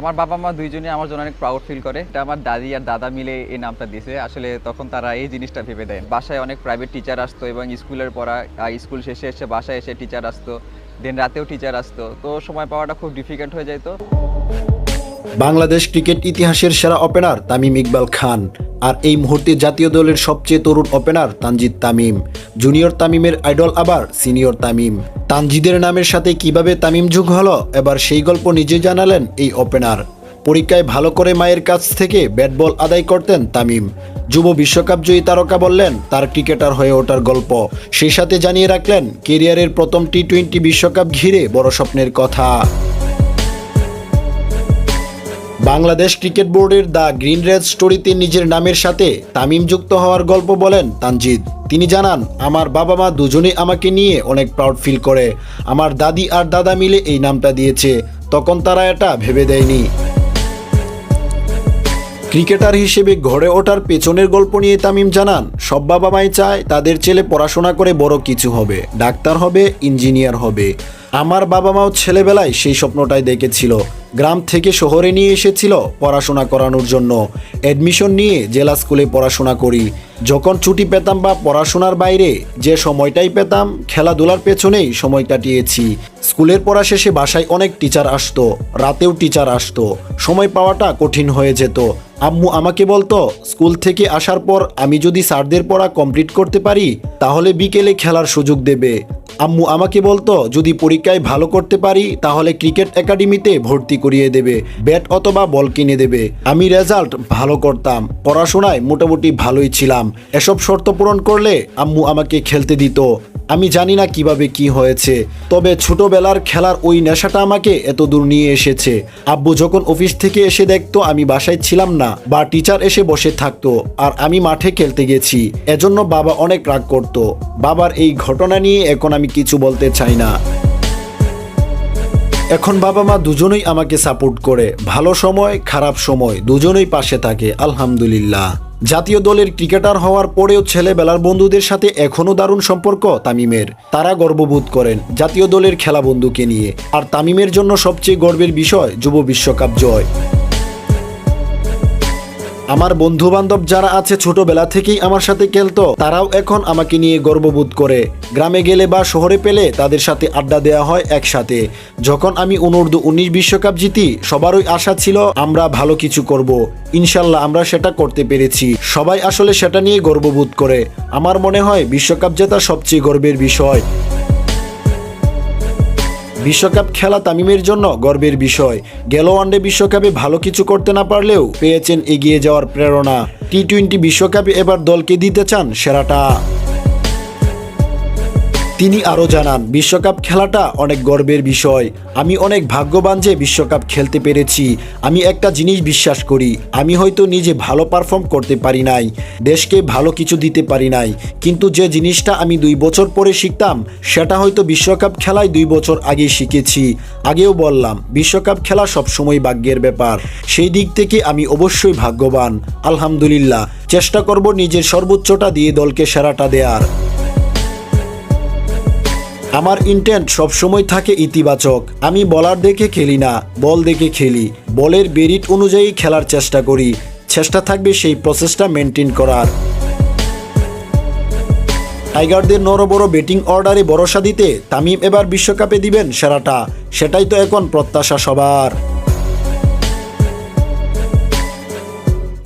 আমার বাবা মা দুইজনই আমার জন্য অনেক প্রাউড ফিল করে। এটা আমার দাদি আর দাদা মিলে এই নামটা দিয়েছে। আসলে তখন তারা এই জিনিসটা ভেবে দেয়। বাসায় অনেক প্রাইভেট টিচার আসতো এবং স্কুলের পড়া স্কুল শেষে এসে বাসায় এসে টিচার আসতো। দেন রাতেও টিচার আসতো। তো সময় পাওয়াটা খুব ডিফিকাল্ট হয়ে যেত বাংলাদেশ ক্রিকেট ইতিহাসের সেরা ওপেনার তামিম ইকবাল খান। আর এই মুহূর্তে জাতীয় দলের সবচেয়ে তরুণ ওপেনার তানজিদ তামিম। জুনিয়র তামিমের আইডল আবার সিনিয়র তামিম। তানজিদের নামের সাথে কীভাবে তামিম যুগ হলো, এবার সেই গল্প নিজে জানালেন এই ওপেনার। পরীক্ষায় ভালো করে মায়ের কাছ থেকে ব্যাট বল আদায় করতেন তামিম। যুব বিশ্বকাপ জয়ী তারকা বললেন, তার ক্রিকেটার হয়ে ওঠার গল্প। সেই সাথে জানিয়ে রাখলেন, কেরিয়ারের প্রথম টি টোয়েন্টি বিশ্বকাপ ঘিরে বড় স্বপ্নের কথা। বাংলাদেশ ক্রিকেট বোর্ডের দ্য গ্রিন রেড স্টোরিতে নিজের নামের সাথে তামিম যুক্ত হওয়ার গল্প বলেন তানজিদ। তিনি জানান, আমার বাবা মা দুজনে আমাকে নিয়ে অনেক প্রাউড ফিল করে। আমার দাদি আর দাদা মিলে এই নামটা দিয়েছে। তখন তারা এটা ভেবে দেয়নি। ক্রিকেটার হিসেবে ঘরে ওঠার পেছনের গল্প নিয়ে তামিম জানান, সব বাবা মাই চায় তাদের ছেলে পড়াশোনা করে বড় কিছু হবে। ডাক্তার হবে, ইঞ্জিনিয়ার হবে। আমার বাবা মাও ছেলেবেলায় সেই স্বপ্নটাই দেখেছিল। গ্রাম থেকে শহরে নিয়ে এসেছিল পড়াশোনা করানোর জন্য। অ্যাডমিশন নিয়ে জেলা স্কুলে পড়াশোনা করি। যখন ছুটি পেতাম বা পড়াশোনার বাইরে যে সময়টাই পেতাম, খেলাধুলার পেছনেই সময় কাটিয়েছি। স্কুলের পড়া শেষে বাসায় অনেক টিচার আসতো, রাতেও টিচার আসতো। সময় পাওয়াটা কঠিন হয়ে যেত। আম্মু আমাকে বলতো, স্কুল থেকে আসার পর আমি যদি স্যারদের পড়া কমপ্লিট করতে পারি, তাহলে বিকেলে খেলার সুযোগ দেবে। আম্মু আমাকে বলতো, যদি পরীক্ষায় ভালো করতে পারি, তাহলে ক্রিকেট একাডেমিতে ভর্তি করিয়ে দেবে, ব্যাট অথবা বল কিনে দেবে। আমি রেজাল্ট ভালো করতাম, পড়াশোনায় মোটামুটি ভালোই ছিলাম। এসব শর্ত পূরণ করলে আম্মু আমাকে খেলতে দিত। আমি জানি না কীভাবে কি হয়েছে, তবে ছোটবেলার খেলার ওই নেশাটা আমাকে এত দূর নিয়ে এসেছে। আব্বু যখন অফিস থেকে এসে দেখতো আমি বাসায় ছিলাম না, বা টিচার এসে বসে থাকতো, আর আমি মাঠে খেলতে গেছি। এজন্য বাবা অনেক রাগ করত। বাবার এই ঘটনা নিয়ে এখন আমি কিছু বলতে চাই না। এখন বাবা মা দুজনেই আমাকে সাপোর্ট করে। ভালো সময়, খারাপ সময়, দুজনেই পাশে থাকে, আলহামদুলিল্লাহ। জাতীয় দলের ক্রিকেটার হওয়ার পরেও ছেলেবেলার বন্ধুদের সাথে এখনও দারুণ সম্পর্ক তামিমের। তারা গর্ববোধ করেন জাতীয় দলের খেলা বন্ধুকে নিয়ে। আর তামিমের জন্য সবচেয়ে গর্বের বিষয় যুব বিশ্বকাপ জয়। আমার বন্ধু বান্ধব যারা আছে ছোটবেলা থেকেই আমার সাথে খেলতো, তারাও এখন আমাকে নিয়ে গর্ববোধ করে। গ্রামে গেলে বা শহরে পেলে তাদের সাথে আড্ডা দেওয়া হয় একসাথে। যখন আমি অনূর্ধ্ব উনিশ বিশ্বকাপ জিতি, সবারই আশা ছিল আমরা ভালো কিছু করব। ইনশাল্লাহ আমরা সেটা করতে পেরেছি। সবাই আসলে সেটা নিয়ে গর্ববোধ করে। আমার মনে হয় বিশ্বকাপ জেতা সবচেয়ে গর্বের বিষয়। বিশ্বকাপ খেলা তামিমের জন্য গর্বের বিষয়। গেল ওয়ানডে বিশ্বকাপে ভালো কিছু করতে না পারলেও পেয়েছেন এগিয়ে যাওয়ার প্রেরণা। টি টোয়েন্টি বিশ্বকাপে এবার দলকে দিতে চান সেরাটা। তিনি আরও জানান, বিশ্বকাপ খেলাটা অনেক গর্বের বিষয়। আমি অনেক ভাগ্যবান যে বিশ্বকাপ খেলতে পেরেছি। আমি একটা জিনিস বিশ্বাস করি, আমি হয়তো নিজে ভালো পারফর্ম করতে পারি নাই, দেশকে ভালো কিছু দিতে পারি নাই, কিন্তু যে জিনিসটা আমি দুই বছর পরে শিখতাম, সেটা হয়তো বিশ্বকাপ খেলায় দুই বছর আগে শিখেছি। আগেও বললাম, বিশ্বকাপ খেলা সবসময় ভাগ্যের ব্যাপার। সেই দিক থেকে আমি অবশ্যই ভাগ্যবান। আলহামদুলিল্লাহ। চেষ্টা করব নিজের সর্বোচ্চটা দিয়ে দলকে সেরাটা দেওয়ার আমার ইন্টেন্ট সবসময় থাকে ইতিবাচক। আমি বলার দেখে খেলি না বল দেখে খেলি। বলের বেরিট অনুযায়ী খেলার চেষ্টা করি। চেষ্টা থাকবে সেই প্রসেসটা মেনটেন করার। টাইগারদের নরবড় ব্যাটিং অর্ডারে ভরসা দিতে তামিম এবার বিশ্বকাপে দিবেন সেরাটা। সেটাই তো এখন প্রত্যাশা সবার।